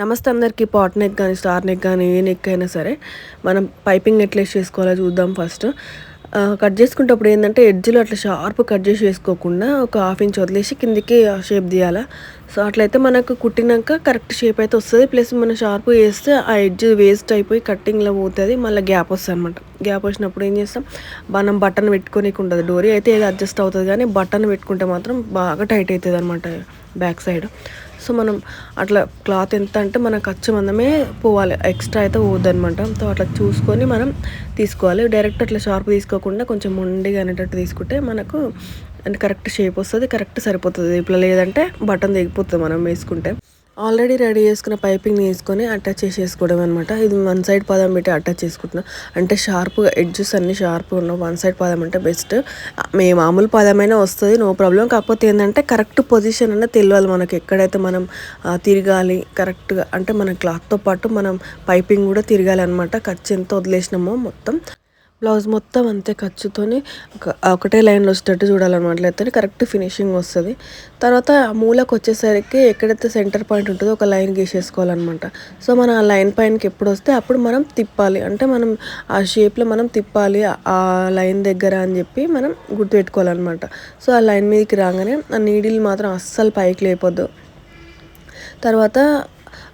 నమస్తే అందరికీ pot neck కానీ స్టార్ నెక్ కానీ ఏ నెక్ అయినా సరే మనం పైపింగ్ ఎట్లా చేసుకోవాలో చూద్దాం ఫస్ట్ కట్ చేసుకునేటప్పుడు ఏంటంటే ఎడ్జ్లో అట్లా షార్ప్ కట్ చేసి వేసుకోకుండా ఒక హాఫ్ ఇంచ్ వదిలేసి కిందికి షేప్ తీయాలా సో అట్లయితే మనకు కుట్టినాక కరెక్ట్ షేప్ అయితే వస్తుంది. ప్లస్ మనం షార్ప్ వేస్తే ఆ ఎడ్జ్ వేస్ట్ అయిపోయి కట్టింగ్లో పోతుంది. మళ్ళీ గ్యాప్ వస్తుంది అనమాట గ్యాప్ వచ్చినప్పుడు ఏం చేస్తాం? మనం బటన్ పెట్టుకోనికి ఉండదు. డోరీ అయితే ఏది అడ్జస్ట్ అవుతుంది కానీ బటన్ పెట్టుకుంటే మాత్రం బాగా టైట్ అవుతుంది అనమాట బ్యాక్ సైడ్ సో మనం అట్లా క్లాత్ ఎంత అంటే మన ఖర్చు మందమే పోవాలి. ఎక్స్ట్రా అయితే పోవద్దనమాట సో అట్లా చూసుకొని మనం తీసుకోవాలి. డైరెక్ట్ అట్లా షార్ప్ తీసుకోకుండా కొంచెం మొండిగా అనేటట్టు తీసుకుంటే మనకు అంటే కరెక్ట్ షేప్ వస్తుంది కరెక్ట్ సరిపోతుంది. ఇప్పుడు లేదంటే బటన్ తెగిపోతుంది మనం వేసుకుంటే. ఆల్రెడీ రెడీ చేసుకున్న పైపింగ్ వేసుకొని అటాచ్ చేసేసుకోవడం అనమాట ఇది వన్ సైడ్ పదం పెట్టి అటాచ్ చేసుకుంటున్నాం. అంటే షార్ప్గా ఎడ్జెస్ అన్ని షార్ప్గా ఉన్నాం వన్ సైడ్ పదం అంటే బెస్ట్. మే మామూలు పదమైనా వస్తుంది నో ప్రాబ్లం కాకపోతే ఏంటంటే కరెక్ట్ పొజిషన్ అనేది తెలియాలి మనకి. ఎక్కడైతే మనం తిరగాలి కరెక్ట్గా అంటే మన క్లాత్తో పాటు మనం పైపింగ్ కూడా తిరగాలి అనమాట ఖర్చు ఎంత వదిలేసినామో మొత్తం. బ్లౌజ్ మొత్తం అంతే ఖర్చుతోని ఒకటే లైన్లో వచ్చేటట్టు చూడాలన్నమాట. లేకపోతే కరెక్ట్ ఫినిషింగ్ వస్తుంది. తర్వాత మూలకు వచ్చేసరికి ఎక్కడైతే సెంటర్ పాయింట్ ఉంటుందో ఒక లైన్ గీసేసుకోవాలన్నమాట. సో మనం ఆ లైన్ పైనకి ఎప్పుడు వస్తే అప్పుడు మనం తిప్పాలి. అంటే మనం ఆ షేప్లో మనం తిప్పాలి ఆ లైన్ దగ్గర అని చెప్పి మనం గుర్తుపెట్టుకోవాలన్నమాట. సో ఆ లైన్ మీదకి రాగానే ఆ నీడిల్ మాత్రం అస్సలు పైకి లేపొద్దు. తర్వాత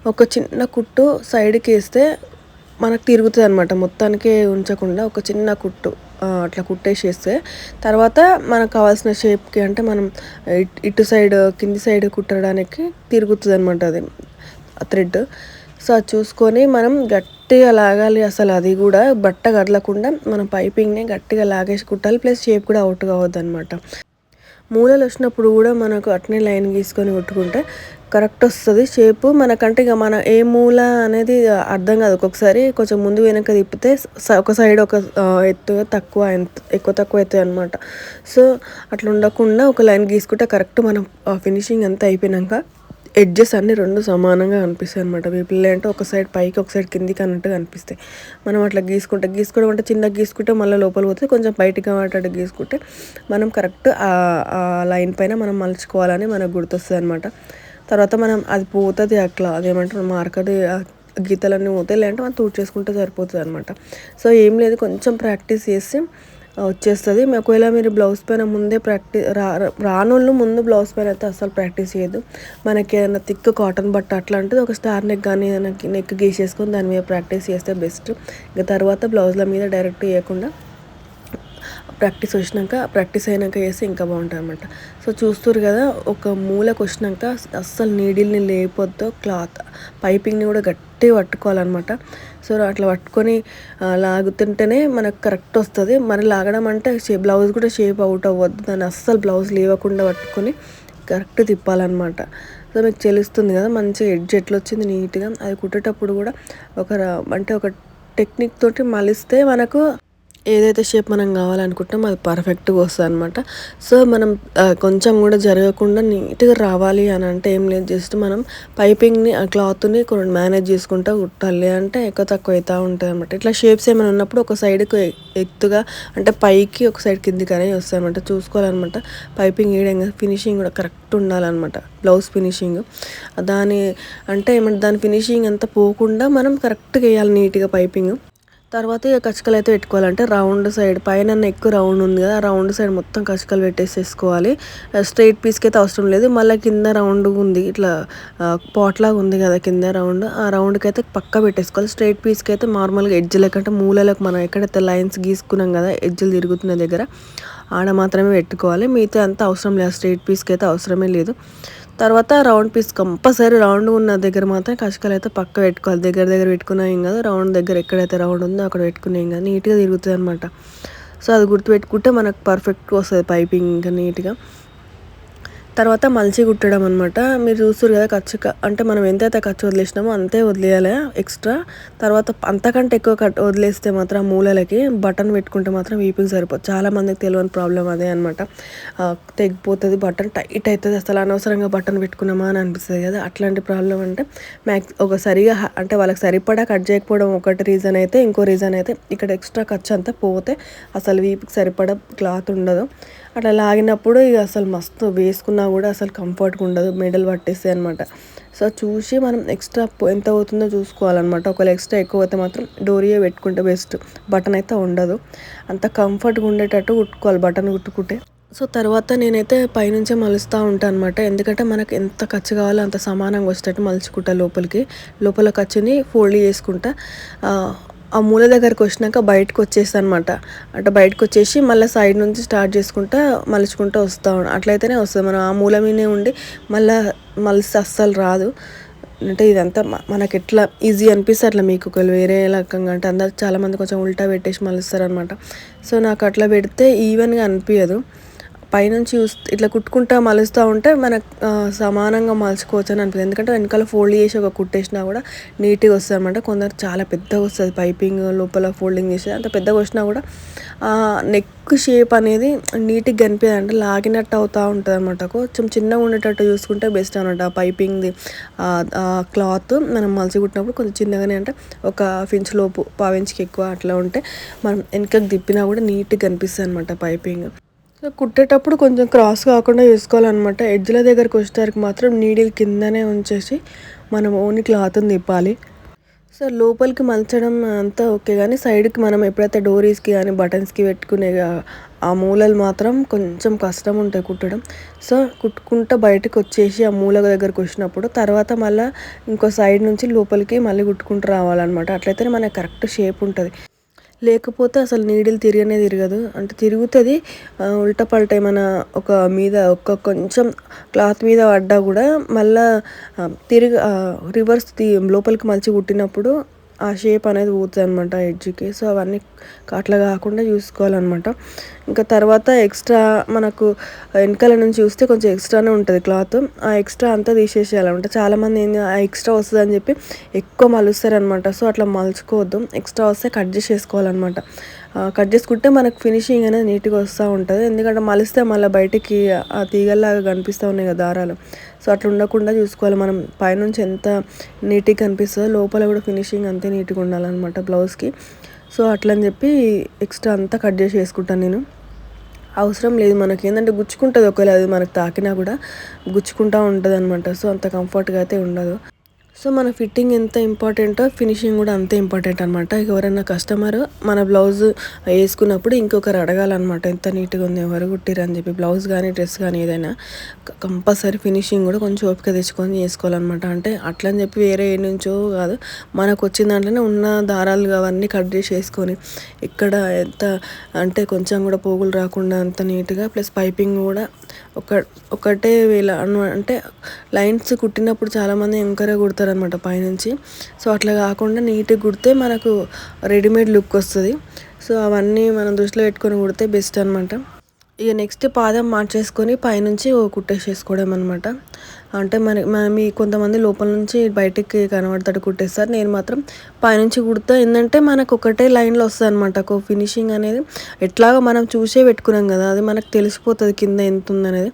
ఒక చిన్న కుట్టు సైడ్కి వేస్తే మనకు తిరుగుతుంది అనమాట మొత్తానికి ఉంచకుండా ఒక చిన్న కుట్టు అట్లా కుట్టేసేస్తే తర్వాత మనకు కావాల్సిన షేప్కి అంటే మనం ఇటు సైడ్ కింది సైడ్ కుట్టడానికి తిరుగుతుంది అనమాట అది థ్రెడ్. సో అది చూసుకొని మనం గట్టిగా లాగాలి అసలు అది కూడా బట్ట కదలకుండా మనం పైపింగ్ని గట్టిగా లాగేసి కుట్టాలి. ప్లస్ షేప్ కూడా అవుట్ కావద్దు అనమాట మూలలు వచ్చినప్పుడు కూడా మనకు అట్నే లైన్ గీసుకొని కొట్టుకుంటే కరెక్ట్ వస్తుంది. షేపు మనకంటే ఇక మన ఏ మూల అనేది అర్థం కాదు. ఒక్కొక్కసారి కొంచెం ముందు వెనక తిప్పితే ఒక సైడ్ ఒక ఎత్తు తక్కువ ఎంత ఎక్కువ తక్కువ అవుతుంది అనమాట సో అట్లా ఉండకుండా ఒక లైన్ గీసుకుంటే కరెక్ట్ మనం ఫినిషింగ్ అంతా అయిపోయినాక ఎడ్జెస్ అన్నీ రెండు సమానంగా కనిపిస్తాయి అనమాట వీపులు అంటే ఒక సైడ్ పైకి ఒక సైడ్ కిందికి అన్నట్టుగా కనిపిస్తాయి మనం అట్లా గీసుకుంటే గీసుకోవడం అంటే చిన్నగా గీసుకుంటే మళ్ళీ లోపల పోతే కొంచెం బయటకి అట్లా గీసుకుంటే మనం కరెక్ట్ ఆ లైన్ పైన మనం మలుచుకోవాలని మనకు గుర్తొస్తుంది అనమాట తర్వాత మనం అది పోతుంది అట్లా అదేమంటారు మార్కది గీతలన్నీ పోతాయి. లేదంటే మనం తూడ్ చేసుకుంటే సరిపోతుంది అనమాట సో ఏం లేదు కొంచెం ప్రాక్టీస్ చేస్తే వచ్చేస్తుంది. ఒకవేళ మీరు బ్లౌజ్ పైన ముందే ప్రాక్టీస్ రా రానోళ్ళు ముందు బ్లౌజ్ పైన అయితే అసలు ప్రాక్టీస్ చేయదు మనకి ఏదైనా థిక్ కాటన్ బట్ట అట్లాంటిది ఒక స్టార్ నెక్ కానీ ఏదైనా నెక్ గీసేసుకొని దాని మీద ప్రాక్టీస్ చేస్తే బెస్ట్. ఇంకా తర్వాత బ్లౌజ్ల మీద డైరెక్ట్ చేయకుండా ప్రాక్టీస్ వచ్చినాక ప్రాక్టీస్ అయినాక వేస్తే ఇంకా బాగుంటుంది అనమాట సో చూస్తారు కదా ఒక మూలకు వచ్చినాక అస్సలు నీడిల్ని లేపొద్దు క్లాత్ పైపింగ్ని కూడా గట్టి పట్టుకోవాలన్నమాట. సో అట్లా పట్టుకొని లాగుతుంటేనే మనకు కరెక్ట్ వస్తుంది. మరి లాగడం అంటే బ్లౌజ్ కూడా షేప్ అవుట్ అవ్వద్దు. దాన్ని అస్సలు బ్లౌజ్ లేవకుండా పట్టుకొని కరెక్ట్ తిప్పాలన్నమాట. సో మీకు తెలుస్తుంది కదా మంచిగా ఎడ్జ్ ఎట్లా వచ్చింది నీట్గా. అది కుట్టేటప్పుడు కూడా ఒక అంటే ఒక టెక్నిక్ తోటి మలిస్తే మనకు ఏదైతే షేప్ మనం కావాలనుకుంటామో అది పర్ఫెక్ట్గా వస్తుంది అనమాట సో మనం కొంచెం కూడా జరగకుండా నీట్గా రావాలి అని అంటే ఏం లేదు. జస్ట్ మనం పైపింగ్ని ఆ క్లాత్ని కొన్ని మేనేజ్ చేసుకుంటూ కుట్టాలి అంటే ఎక్కువ తక్కువ అవుతూ ఉంటుంది అనమాట ఇట్లా షేప్స్ ఏమైనా ఉన్నప్పుడు ఒక సైడ్కి ఎత్తుగా అంటే పైకి ఒక సైడ్ కిందికి అనేది వస్తాయి అనమాట చూసుకోవాలన్నమాట. పైపింగ్ వేయడం ఫినిషింగ్ కూడా కరెక్ట్ ఉండాలన్నమాట. బ్లౌజ్ ఫినిషింగ్ దాని అంటే ఏమంటే దాని ఫినిషింగ్ అంతా పోకుండా మనం కరెక్ట్గా వేయాలి నీట్గా పైపింగ్ తర్వాత ఇక కచ్చకలు అయితే పెట్టుకోవాలంటే రౌండ్ సైడ్ పైన ఎక్కువ రౌండ్ ఉంది కదా రౌండ్ సైడ్ మొత్తం కచ్చకలు పెట్టేసేసుకోవాలి. స్ట్రైట్ పీస్కి అయితే అవసరం లేదు. మళ్ళీ కింద రౌండ్ ఉంది ఇట్లా పాట్లాగా ఉంది కదా కింద రౌండ్ ఆ రౌండ్కి అయితే పక్క పెట్టేసుకోవాలి. స్ట్రైట్ పీస్కి అయితే నార్మల్గా ఎడ్జ్ లేకంటే మూలలకు మనం ఎక్కడైతే లైన్స్ గీసుకున్నాం కదా ఎడ్జ్లు తిరుగుతున్న దగ్గర ఆడ మాత్రమే పెట్టుకోవాలి. మిగతా అంతా అవసరం లేదు స్ట్రైట్ పీస్కి అయితే అవసరమే లేదు. తర్వాత రౌండ్ పీస్ కంపల్సరీ రౌండ్ ఉన్న దగ్గర మాత్రం కషకాలు అయితే పక్క పెట్టుకోవాలి. దగ్గర దగ్గర పెట్టుకున్నా ఏం కాదు రౌండ్ దగ్గర ఎక్కడైతే రౌండ్ ఉందో అక్కడ పెట్టుకునేం ఏం కాదు నీట్గా తిరుగుతుంది అనమాట సో అది గుర్తుపెట్టుకుంటే మనకు పర్ఫెక్ట్గా వస్తుంది పైపింగ్ ఇంకా నీట్గా తర్వాత మలిచి కుట్టడం అనమాట మీరు చూస్తారు కదా ఖర్చు అంటే మనం ఎంతైతే ఖర్చు వదిలేసినామో అంతే వదిలేయాలి ఎక్స్ట్రా. తర్వాత అంతకంటే ఎక్కువ కట్ వదిలేస్తే మాత్రం మూలలకి బటన్ పెట్టుకుంటే మాత్రం వీపుకి సరిపోదు. చాలామందికి తెలియని ప్రాబ్లం అదే అనమాట తెగిపోతుంది బటన్ టైట్ అవుతుంది అసలు అనవసరంగా బటన్ పెట్టుకున్నామా అని అనిపిస్తుంది కదా. అట్లాంటి ప్రాబ్లం అంటే మ్యాక్స్ ఒక సరిగా అంటే వాళ్ళకి సరిపడా కట్ చేయకపోవడం ఒకటి రీజన్ అయితే ఇంకో రీజన్ అయితే ఇక్కడ ఎక్స్ట్రా ఖర్చు అంతా పోతే అసలు వీపుకి సరిపడా క్లాత్ ఉండదు. అట్లా లాగినప్పుడు ఇక అసలు మస్తు వేసుకున్నా కూడా అసలు కంఫర్ట్గా ఉండదు మెడల్ పట్టేస్తాయి అనమాట సో చూసి మనం ఎక్స్ట్రా ఎంత అవుతుందో చూసుకోవాలన్నమాట. ఒకవేళ ఎక్స్ట్రా ఎక్కువ అయితే మాత్రం డోరియే పెట్టుకుంటే బెస్ట్ బటన్ అయితే ఉండదు. అంత కంఫర్ట్గా ఉండేటట్టు కుట్టుకోవాలి బటన్ కుట్టుకుంటే. సో తర్వాత నేనైతే పైనుంచే మలుస్తూ ఉంటాను అనమాట ఎందుకంటే మనకు ఎంత ఖర్చు కావాలో అంత సమానంగా వచ్చేటట్టు మలుచుకుంటా లోపలికి. లోపల ఖర్చుని ఫోల్డ్ చేసుకుంటా. ఆ మూల దగ్గరకు వచ్చినాక బయటకు వచ్చేస్తాను అనమాట అంటే బయటకు వచ్చేసి మళ్ళీ సైడ్ నుంచి స్టార్ట్ చేసుకుంటా మలుచుకుంటూ వస్తూ అట్లయితేనే వస్తుంది. మనం ఆ మూల మీదనే ఉండి మళ్ళీ మలిస్తే అస్సలు రాదు. అంటే ఇదంతా మనకి ఎట్లా ఈజీ అనిపిస్తే అట్లా మీకు ఒకవేళ వేరే రకంగా అంటే అందరు చాలామంది కొంచెం ఉల్టా పెట్టేసి మలుస్తారు అనమాట సో నాకు అట్లా పెడితే ఈవెన్గా అనిపించదు పైనుంచి చూస్తే ఇట్లా కుట్టుకుంటా మలుస్తూ ఉంటే మనకు సమానంగా మలుచుకోవచ్చు అని అనిపిస్తుంది. ఎందుకంటే వెనకాల ఫోల్డ్ చేసి ఒక కుట్టేసినా కూడా నీట్గా వస్తుంది అనమాట కొందరు చాలా పెద్దగా వస్తుంది పైపింగ్ లోపల ఫోల్డింగ్ చేసి అంత పెద్దగా వచ్చినా కూడా నెక్ షేప్ అనేది నీట్గా కనిపించదు అంటే లాగినట్టు అవుతూ ఉంటుంది అనమాట కొంచెం చిన్నగా ఉండేటట్టు చూసుకుంటే బెస్ట్ అనమాట ఆ పైపింగ్ది క్లాత్ మనం మలిసి కుట్టినప్పుడు కొంచెం చిన్నగానే అంటే ఒక ఫించ్ లోపు పావించికి ఎక్కువ అట్లా ఉంటే మనం వెనకకి తిప్పినా కూడా నీట్గా కనిపిస్తుంది అనమాట పైపింగ్. సో కుట్టేటప్పుడు కొంచెం క్రాస్ కాకుండా చూసుకోవాలన్నమాట ఎడ్జ్ల దగ్గరకు వచ్చేసరికి మాత్రం నీడిల్ కిందనే ఉంచేసి మనం ఓన్లీ క్లాత్ని తిప్పాలి. సో లోపలికి మలచడం అంతా ఓకే కానీ సైడ్కి మనం ఎప్పుడైతే డోరీస్కి కానీ బటన్స్కి పెట్టుకునే ఆ మూలలు మాత్రం కొంచెం కష్టం ఉంటాయి కుట్టడం. సో కుట్టుకుంటూ బయటకు వచ్చేసి ఆ మూల దగ్గరకు వచ్చినప్పుడు తర్వాత మళ్ళీ ఇంకో సైడ్ నుంచి లోపలికి మళ్ళీ కుట్టుకుంటూ రావాలన్నమాట. అట్లయితే మనకి కరెక్ట్ షేప్ ఉంటుంది. లేకపోతే అసలు నీడిల్ తిరగనే తిరగదు. అంటే తిరుగుతుంది. ఉల్టా పల్టా ఏమైనా ఒక మీద ఒక కొంచెం క్లాత్ మీద పడ్డా కూడా మళ్ళా తిరిగి రివర్స్ లోపలికి మలిచి కుట్టినప్పుడు ఆ షేప్ అనేది పోతుంది అనమాట ఎడ్జ్కి సో అవన్నీ అట్లా కాకుండా చూసుకోవాలన్నమాట. ఇంకా తర్వాత ఎక్స్ట్రా మనకు వెనకాల నుంచి చూస్తే కొంచెం ఎక్స్ట్రానే ఉంటుంది క్లాత్ ఆ ఎక్స్ట్రా అంతా తీసేసేయాలన్నమాట. చాలామంది ఏంది ఆ ఎక్స్ట్రా వస్తుంది అని చెప్పి ఎక్కువ మలుస్తారనమాట సో అట్లా మలుచుకోవద్దు. ఎక్స్ట్రా వస్తే కట్ చేసేసుకోవాలన్నమాట. కట్ చేసుకుంటే మనకు ఫినిషింగ్ అనేది నీట్గా వస్తూ ఉంటుంది. ఎందుకంటే మలిస్తే మళ్ళీ బయటికి ఆ తీగల్లాగా కనిపిస్తూ ఉన్నాయి కదా దారాలు. సో అట్లా ఉండకుండా చూసుకోవాలి. మనం పైనుంచి ఎంత నీట్గా కనిపిస్తుందో లోపల కూడా ఫినిషింగ్ అంతే నీట్గా ఉండాలన్నమాట బ్లౌజ్కి. సో అట్లని చెప్పి ఎక్స్ట్రా అంతా కట్ చేసి వేసుకుంటాను నేను. అవసరం లేదు మనకి. ఏంటంటే గుచ్చుకుంటుంది ఒకవేళ అది మనకు తాకినా కూడా గుచ్చుకుంటూ ఉంటుంది అనమాట సో అంత కంఫర్ట్గా అయితే ఉండదు. సో మన ఫిట్టింగ్ ఎంత ఇంపార్టెంటో ఫినిషింగ్ కూడా అంతే ఇంపార్టెంట్ అనమాట ఎవరైనా కస్టమర్ మన బ్లౌజ్ వేసుకున్నప్పుడు ఇంకొకరు అడగాలన్నమాట ఎంత నీట్గా ఉంది ఎవరు కుట్టిరని చెప్పి బ్లౌజ్ కానీ డ్రెస్ కానీ ఏదైనా కంపల్సరీ ఫినిషింగ్ కూడా కొంచెం ఓపిక తెచ్చుకొని చేసుకోవాలన్నమాట. అంటే అట్లని చెప్పి వేరే ఏ నుంచో కాదు మనకు వచ్చిన దాంట్లోనే ఉన్న దారాలు అవన్నీ కట్ చేసి వేసుకొని ఎక్కడ ఎంత అంటే కొంచెం కూడా పోగులు రాకుండా అంత నీట్గా ప్లస్ పైపింగ్ కూడా ఒక ఒకటే వేళ అంటే లైన్స్ కుట్టినప్పుడు చాలామంది ఎంకరే కుడతారు. అనమాట పైనుంచి. సో అట్లా కాకుండా నీట్గా కుడితే మనకు రెడీమేడ్ లుక్ వస్తుంది. సో అవన్నీ మనం దృష్టిలో పెట్టుకొని కుడితే బెస్ట్ అనమాట ఇక నెక్స్ట్ పాదం మార్చేసుకొని పైనుంచి కుట్టేసేసుకోవడం అనమాట అంటే మన మీ కొంతమంది లోపల నుంచి బయటికి కనబడతాడు కుట్టేస్తారు. నేను మాత్రం పైనుంచి కుడతా. ఏంటంటే మనకు ఒకటే లైన్లో వస్తుంది అనమాట ఒక ఫినిషింగ్ అనేది ఎట్లాగో మనం చూసే పెట్టుకున్నాం కదా అది మనకు తెలిసిపోతుంది కింద ఎంత ఉందనేది.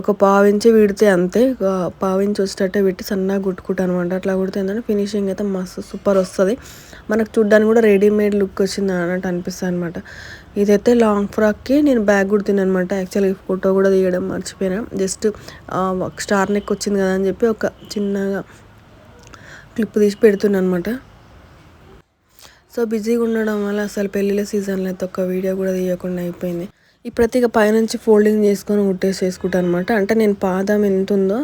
ఒక పావించి విడితే అంతే. పావించి వచ్చేటట్టే పెట్టి సన్నగా కుట్టుకుంటాను అనమాట అట్లా కుడితే ఏంటంటే ఫినిషింగ్ అయితే మస్తు సూపర్ వస్తుంది. మనకు చూడ్డానికి కూడా రెడీమేడ్ లుక్ వచ్చింది అన్నట్టు అనిపిస్తుంది అనమాట ఇదైతే లాంగ్ ఫ్రాక్కి నేను బ్యాగ్ కుడుతున్నాను అనమాట యాక్చువల్గా ఫోటో కూడా తీయడం మర్చిపోయినా. జస్ట్ స్టార్ నెక్ వచ్చింది కదా అని చెప్పి ఒక చిన్నగా క్లిప్ తీసి పెడుతున్నాను అనమాట సో బిజీగా ఉండడం వల్ల అసలు పెళ్ళిళ్ళ సీజన్లో అయితే ఒక వీడియో కూడా తీయకుండా అయిపోయింది. ఇప్పుడైతే ఇక పైనుంచి ఫోల్డింగ్ చేసుకొని కుట్టేసి వేసుకుంటాను అనమాట అంటే నేను పాదం ఎంత ఉందో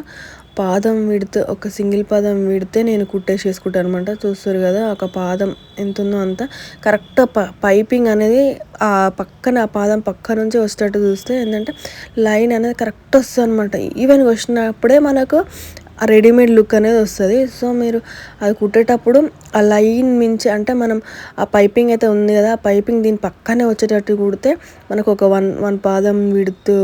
పాదం విడితే ఒక సింగిల్ పాదం విడితే నేను కుట్టేసేసుకుంటాను అనమాట చూస్తారు కదా ఒక పాదం ఎంత ఉందో అంత కరెక్ట్ ప పైపింగ్ అనేది ఆ పక్కన ఆ పాదం పక్క నుంచి వచ్చేటట్టు చూస్తే ఏంటంటే లైన్ అనేది కరెక్ట్ వస్తుంది అనమాట ఈవెన్ వచ్చినప్పుడే మనకు రెడీమేడ్ లుక్ అనేది వస్తుంది. సో మీరు అది కుట్టేటప్పుడు ఆ లైన్ మించి అంటే మనం ఆ పైపింగ్ అయితే ఉంది కదా ఆ పైపింగ్ దీని పక్కనే వచ్చేటట్టు కుడితే మనకు ఒక వన్ వన్ పాదం విడుతూ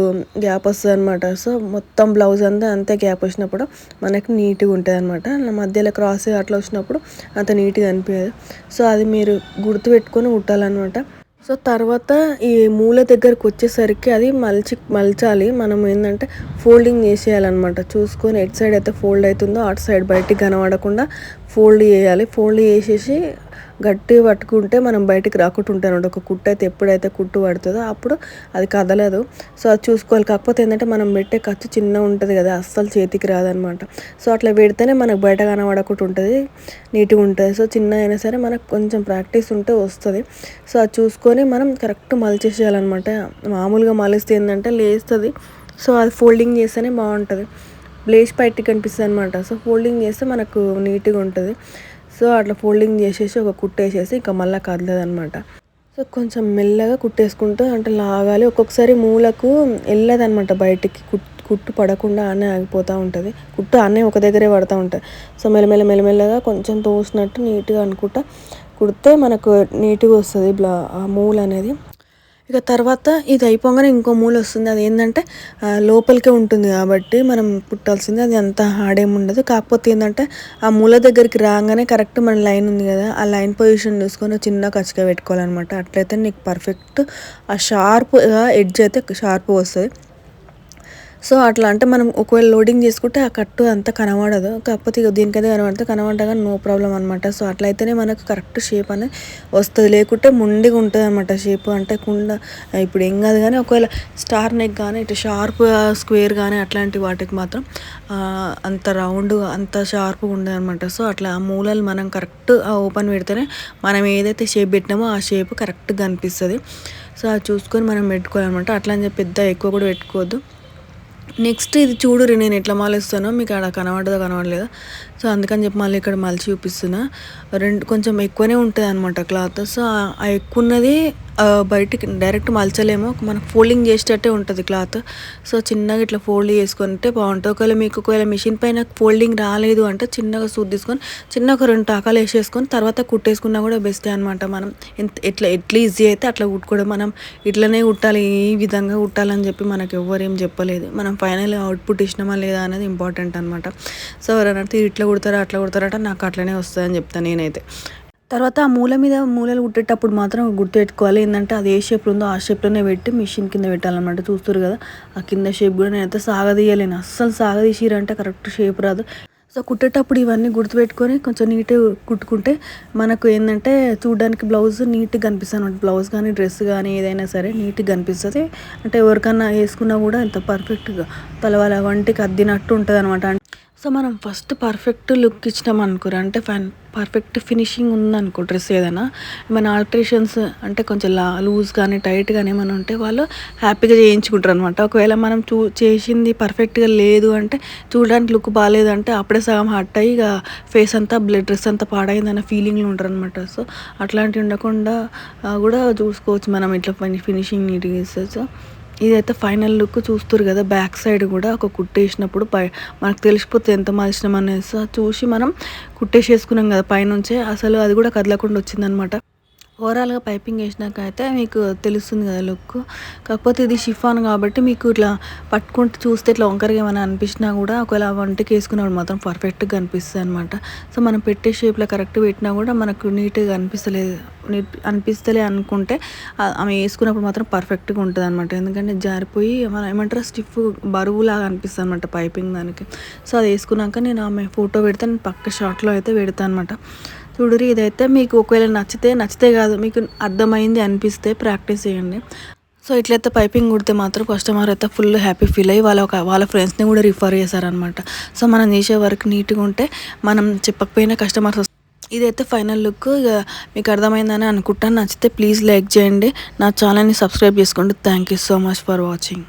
గ్యాప్ వస్తుంది అనమాట సో మొత్తం బ్లౌజ్ అంతా అంతే గ్యాప్ వచ్చినప్పుడు మనకి నీట్గా ఉంటుంది అనమాట మధ్యలో క్రాస్ అట్లా వచ్చినప్పుడు అంత నీట్గా అనిపించదు సో అది మీరు గుర్తు పెట్టుకొని కుట్టాలన్నమాట. సో తర్వాత ఈ మూల దగ్గరకు వచ్చేసరికి అది మలిచి మలచాలి. మనం ఏంటంటే ఫోల్డింగ్ చేసేయాలన్నమాట. చూసుకొని ఎట్ సైడ్ అయితే ఫోల్డ్ అవుతుందో అటు సైడ్ బయటికి కనబడకుండా ఫోల్డ్ చేయాలి. ఫోల్డ్ చేసేసి గట్టిగా పట్టుకుంటే మనం బయటికి రాకుండా ఉంటాను ఒక కుట్టు అయితే ఎప్పుడైతే కుట్టు పడుతుందో అప్పుడు అది కదలదు. సో అది చూసుకోవాలి. కాకపోతే ఏంటంటే మనం పెట్టే ఖర్చు చిన్న ఉంటుంది కదా అస్సలు చేతికి రాదనమాట. సో అట్లా పెడితేనే మనకు బయట కనబడకుండా ఉంటుంది నీట్గా ఉంటుంది. సో చిన్న అయినా సరే మనకు కొంచెం ప్రాక్టీస్ ఉంటే వస్తుంది. సో అది చూసుకొని మనం కరెక్ట్ మలిచేసేయాలన్నమాట. మామూలుగా మలిస్తే ఏంటంటే లేస్తుంది. సో అది ఫోల్డింగ్ చేస్తేనే బాగుంటుంది. బ్లేస్ బయటికి కనిపిస్తుంది అనమాట సో ఫోల్డింగ్ చేస్తే మనకు నీట్గా ఉంటుంది. సో అట్లా ఫోల్డింగ్ చేసేసి ఒక కుట్టేసేసి ఇంకా మళ్ళీ కదలదనమాట. సో కొంచెం మెల్లగా కుట్టేసుకుంటూ అంటే లాగాలి. ఒక్కొక్కసారి మూలకు వెళ్ళదనమాట బయటికి కుట్టు కుట్టు పడకుండా ఆనే ఆగిపోతూ ఉంటుంది. కుట్టు ఆనే ఒక దగ్గరే పడుతూ ఉంటుంది. సో మెల్లమెల్ల మెల్లమెల్లగా కొంచెం తోసినట్టు నీట్గా అనుకుంటా కుడితే మనకు నీట్గా వస్తుంది బ్లా ఆ మూల అనేది ఇక తర్వాత ఇది అయిపోగానే ఇంకో మూల వస్తుంది. అది ఏంటంటే లోపలికే ఉంటుంది కాబట్టి మనం పుట్టాల్సింది అది అంత హార్డ్ ఏమి ఉండదు. కాకపోతే ఏంటంటే ఆ మూల దగ్గరికి రాగానే కరెక్ట్ మన లైన్ ఉంది కదా ఆ లైన్ పొజిషన్ చూసుకొని చిన్న కచ్చిగా పెట్టుకోవాలన్నమాట. అట్లయితే నీకు పర్ఫెక్ట్ ఆ షార్ప్గా ఎడ్జ్ అయితే షార్ప్ వస్తుంది. సో అట్లా అంటే మనం ఒకవేళ లోడింగ్ చేసుకుంటే ఆ కట్టు అంతా కనబడదు. కాకపోతే ఇక దీనికైతే కనబడితే కనబడగా నో ప్రాబ్లం అనమాట సో అట్లయితేనే మనకు కరెక్ట్ షేప్ అనేది వస్తుంది. లేకుంటే ముండిగా ఉంటుంది అనమాట షేప్ అంటే కుండ ఇప్పుడు ఏం కాదు కానీ ఒకవేళ స్టార్ నెక్ కానీ ఇటు షార్ప్ స్క్వేర్ కానీ అట్లాంటి వాటికి మాత్రం అంత రౌండ్ అంత షార్ప్గా ఉండదు అనమాట సో అట్లా ఆ మూలలు మనం కరెక్ట్ ఓపెన్ పెడితేనే మనం ఏదైతే షేప్ పెట్టినామో ఆ షేప్ కరెక్ట్గా కనిపిస్తుంది. సో అది చూసుకొని మనం పెట్టుకోవాలన్నమాట. అట్లా అని చెప్పి పెద్ద ఎక్కువ కూడా పెట్టుకోవద్దు. నెక్స్ట్ ఇది చూడురి నేను ఎట్లా మాలేస్తానో మీకు అక్కడ కనబడదో కనబడలేదా. సో అందుకని చెప్పి మళ్ళీ ఇక్కడ మలిచి చూపిస్తున్నా. రెండు కొంచెం ఎక్కువనే ఉంటుంది అనమాట క్లాత్ సో ఆ ఎక్కువ ఉన్నది బయటికి డైరెక్ట్ మలచలేము. మనకు ఫోల్డింగ్ చేసేటట్టే ఉంటుంది క్లాత్. సో చిన్నగా ఇట్లా ఫోల్డ్ చేసుకుంటే బాగుంటుంది. ఒకవేళ మీకు ఒకవేళ మిషన్ పైన ఫోల్డింగ్ రాలేదు అంటే చిన్నగా సూట్ తీసుకొని చిన్న ఒక రెండు టాకాలు వేసేసుకొని తర్వాత కుట్టేసుకున్నా కూడా బెస్టే అనమాట మనం. ఎంత ఎట్లా ఎట్లా ఈజీ అయితే అట్లా కుట్టుకోవడం. మనం ఇట్లనే కుట్టాలి ఈ విధంగా కుట్టాలని చెప్పి మనకు ఎవ్వరేం చెప్పలేదు. మనం ఫైనల్ అవుట్పుట్ ఇచ్చినామా లేదా అనేది ఇంపార్టెంట్ అనమాట సో ఎవరైనా ఇట్లా కుడతారా అట్లా కుడతారట నాకు అట్లనే వస్తుందని చెప్తాను నేనైతే. తర్వాత ఆ మూల మీద మూలలు కుట్టేటప్పుడు మాత్రం గుర్తుపెట్టుకోవాలి. ఏంటంటే అది ఏ షేప్లో ఉందో ఆ షేప్లోనే పెట్టి మిషన్ కింద పెట్టాలన్నమాట. చూస్తారు కదా? ఆ కింద షేప్ కూడా నేనైతే సాగదీయలేను. అస్సలు సాగదీసిరంటే కరెక్ట్ షేప్ రాదు. సో కుట్టేటప్పుడు ఇవన్నీ గుర్తుపెట్టుకొని కొంచెం నీట్గా కుట్టుకుంటే మనకు ఏంటంటే చూడడానికి బ్లౌజ్ నీట్గా కనిపిస్తుంది అనమాట బ్లౌజ్ కానీ డ్రెస్ కానీ ఏదైనా సరే నీట్గా కనిపిస్తుంది. అంటే ఎవరికన్నా వేసుకున్నా కూడా ఎంత పర్ఫెక్ట్గా తలవాల వంటికి అద్దినట్టు ఉంటుంది అనమాట సో మనం ఫస్ట్ పర్ఫెక్ట్ లుక్ ఇచ్చినాం అనుకోరు అంటే ఫైన్ పర్ఫెక్ట్ ఫినిషింగ్ ఉందనుకో డ్రెస్ ఏదైనా. ఏమైనా ఆల్ట్రేషన్స్ అంటే కొంచెం లా లూజ్ కానీ టైట్ కానీ ఏమైనా ఉంటే వాళ్ళు హ్యాపీగా చేయించుకుంటారు అనమాట ఒకవేళ మనం చూ చేసింది పర్ఫెక్ట్గా లేదు అంటే చూడడానికి లుక్ బాగాలేదంటే అప్పుడే సగం హట్ అయ్యి ఇక ఫేస్ అంతా బ్లడ్ డ్రెస్ అంతా పాడైందన్న ఫీలింగ్లు ఉంటారు అనమాట సో అట్లాంటివి ఉండకుండా కూడా చూసుకోవచ్చు మనం ఇట్లా ఫినిషింగ్ నీట్గా ఇస్తే సో ఇదైతే ఫైనల్ లుక్ చూస్తారు కదా బ్యాక్ సైడ్ కూడా ఒక కుట్టేసినప్పుడు పై మనకు తెలిసిపోతే ఎంత మలిచినాం అనేసి చూసి మనం కుట్టేసేసుకున్నాం కదా పైనుంచే. అసలు అది కూడా కదలకుండా వచ్చిందనమాట. ఓవరాల్గా పైపింగ్ వేసినాక అయితే మీకు తెలుస్తుంది కదా లుక్. కాకపోతే ఇది షిఫాన్ కాబట్టి మీకు ఇట్లా పట్టుకుంటూ చూస్తే ఇట్లా వంకరగా ఏమైనా అనిపించినా కూడా ఒకవేళ వంటకి వేసుకున్నప్పుడు మాత్రం పర్ఫెక్ట్గా అనిపిస్తుంది అనమాట సో మనం పెట్టే షేప్లో కరెక్ట్ పెట్టినా కూడా మనకు నీట్గా అనిపిస్తలేదు నీట్ అనిపిస్తలే అనుకుంటే ఆమె వేసుకున్నప్పుడు మాత్రం పర్ఫెక్ట్గా ఉంటుంది అనమాట ఎందుకంటే జారిపోయి మనం ఏమంటారు స్టిఫ్ బరువులాగా అనిపిస్తుంది అనమాట పైపింగ్ దానికి. సో అది వేసుకున్నాక నేను ఆమె ఫోటో పెడితే నేను పక్క షార్ట్లో అయితే పెడతాను అనమాట చూడరు ఇదైతే మీకు ఒకవేళ నచ్చితే నచ్చితే కాదు మీకు అర్థమైంది అనిపిస్తే ప్రాక్టీస్ చేయండి. సో ఇట్లయితే పైపింగ్ కుడితే మాత్రం కస్టమర్ అయితే ఫుల్ హ్యాపీ ఫీల్ అయ్యి వాళ్ళ వాళ్ళ ఫ్రెండ్స్ని కూడా రిఫర్ చేశారనమాట సో మనం చేసే వర్క్ నీట్గా ఉంటే మనం చెప్పకపోయినా కస్టమర్స్ ఇదైతే ఫైనల్ లుక్ ఇక మీకు అర్థమైందని అనుకుంటాను. నచ్చితే ప్లీజ్ లైక్ చేయండి. నా ఛానల్ని సబ్స్క్రైబ్ చేసుకోండి. Thank you so much for watching